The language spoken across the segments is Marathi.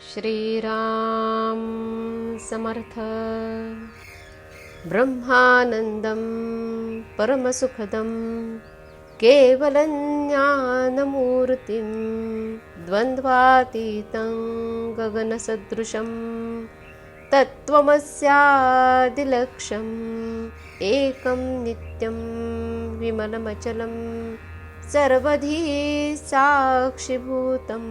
श्रीराम समर्थ। ब्रह्मानन्दं परमसुखदं केवलं ज्ञानमूर्तिं द्वन्द्वातीतं गगनसदृशं तत्त्वमस्यादिलक्ष्यम् एकं नित्यं विमलमचलं सर्वधी साक्षिभूतम्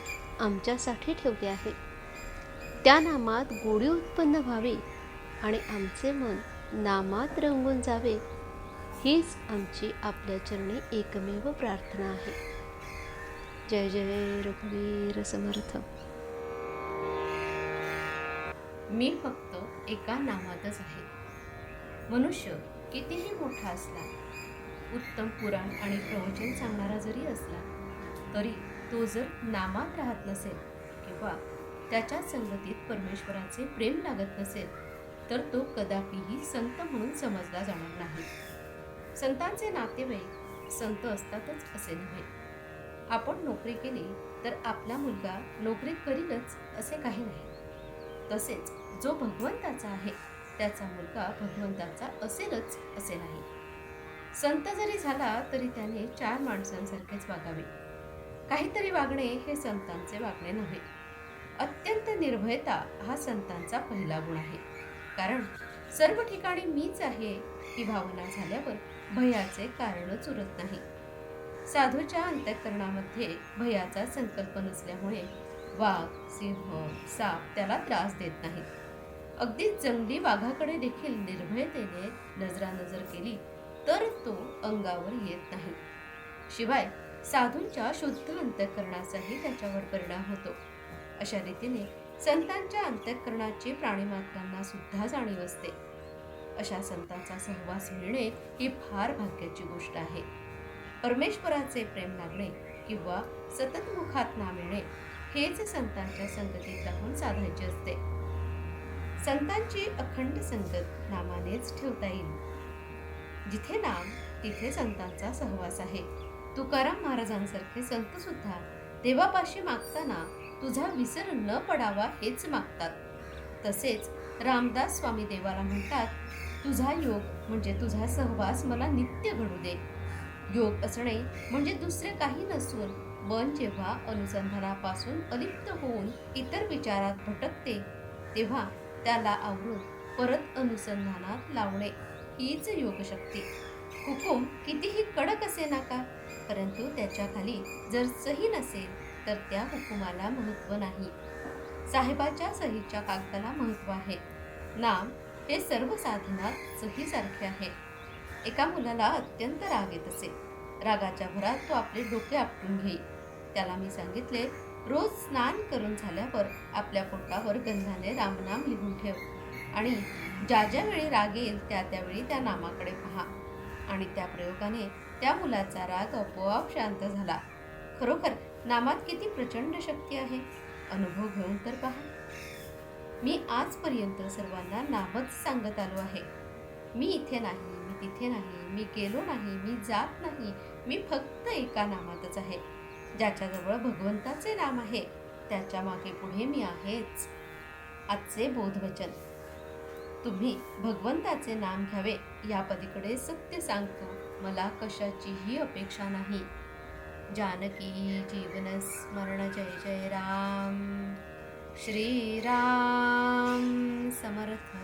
आमच्यासाठी ठेवले आहे. त्या नामात गोडी उत्पन्न व्हावी आणि आमचे मन नामात रंगून जावे हीच आमची आपल्या चरणी एकमेव प्रार्थना आहे. जय जय रघुवीर समर्थ. मी फक्त एका नामातच आहे. मनुष्य कितीही मोठा असला उत्तम पुराण आणि प्रवचन सांगणारा जरी असला तरी तो जर नामात राहत नसेल किंवा त्याच्या संगतीत परमेश्वराचे प्रेम लागत नसेल तर तो कदापिही संत म्हणून समजला जाणार नाही. संतांचे नातेवाईक संत असतातच असे नव्हे. आपण नोकरी केली तर आपला मुलगा नोकरी करीलच असे काही नाही. तसेच जो भगवंताचा आहे त्याचा मुलगा भगवंताचा असेलच असे नाही. संत जरी झाला तरी त्याने चार माणसांसारखेच वागावे. काहीतरी वागणे हे संतांचे वागणे नव्हे. अत्यंत निर्भयता हा संतांचा पहिला गुण आहे. कारण सर्व ठिकाणी मीच आहे ही भावना झाल्यावर भयाचे कारणच उरत नाही. साधूच्या अंतःकरणामध्ये भयाचा संकल्प नसल्यामुळे वाघ सिंह साप त्याला त्रास देत नाहीत. अगदी जंगली वाघाकडे देखील निर्भयतेने नजरानजर केली तर तो अंगावर येत नाही. शिवाय साधूंच्या शुद्ध अंतःकरणाचाही त्याच्यावर परिणाम होतो. अशा रीतीने संतांच्या अंतःकरणाची प्राणीमात्रांना सुद्धा जाणीव असते. अशा संतांचा सहवास मिळणे ही फार भाग्याची गोष्ट आहे. परमेश्वराचे प्रेम लागणे किंवा सतत मुखात नाम मिळणे हेच संतांच्या संगतीत राहून साधायचे असते. संतांची अखंड संगत नामानेच ठेवता येईल. जिथे नाम तिथे संतांचा सहवास आहे. तुकाराम महाराजांसारखे संत सुद्धा देवापाशी मागताना तुझा विसर न पडावा हेच मागतात. तसेच रामदास स्वामी देवाला म्हणतात तुझा योग म्हणजे तुझा सहवास मला नित्य घडू दे. योग असणे म्हणजे दुसरे काही नसून मन जेव्हा अनुसंधानापासून अलिप्त होऊन इतर विचारात भटकते तेव्हा त्याला आवरून परत अनुसंधानात लावणे हीच योगशक्ती. हुकूम कितीही कडक असे नाका. परंतु त्याच्याखाली जर सही नसेल तर त्या हुकुमाला महत्त्व नाही. साहेबाच्या सहीच्या कागदाला महत्त्व आहे. नाम हे सर्व साधनात सहीसारखे आहे. एका मुलाला अत्यंत राग येत असे. रागाच्या भरात तो आपले डोके आपटून घेई. त्याला मी सांगितले रोज स्नान करून झाल्यावर आपल्या पोटावर गंधाने रामनाम लिहून ठेव आणि ज्या ज्या वेळी राग येईल त्या त्यावेळी त्या नामाकडे पहा. आणि त्या प्रयोगाने त्या मुलाचा राग आपोआप शांत झाला. खरोखर नामात किती प्रचंड शक्ती आहे? अनुभव घेऊन तर पहा. मी आजपर्यंत सर्वांना नामच सांगत आलो आहे. मी इथे नाही मी तिथे नाही मी गेलो नाही मी जात नाही मी फक्त एका नामातच आहे. ज्याच्याजवळ भगवंताचे नाम आहे त्याच्यामागे पुढे मी आहेच. आजचे बोधवचन. तुम्ही भगवंताचे नाम घ्यावे या पलीकडे सत्य सांगतो मला कशाचीही अपेक्षा नाही. जानकी जीवन स्मरण जय जय राम. श्रीराम समर्थ.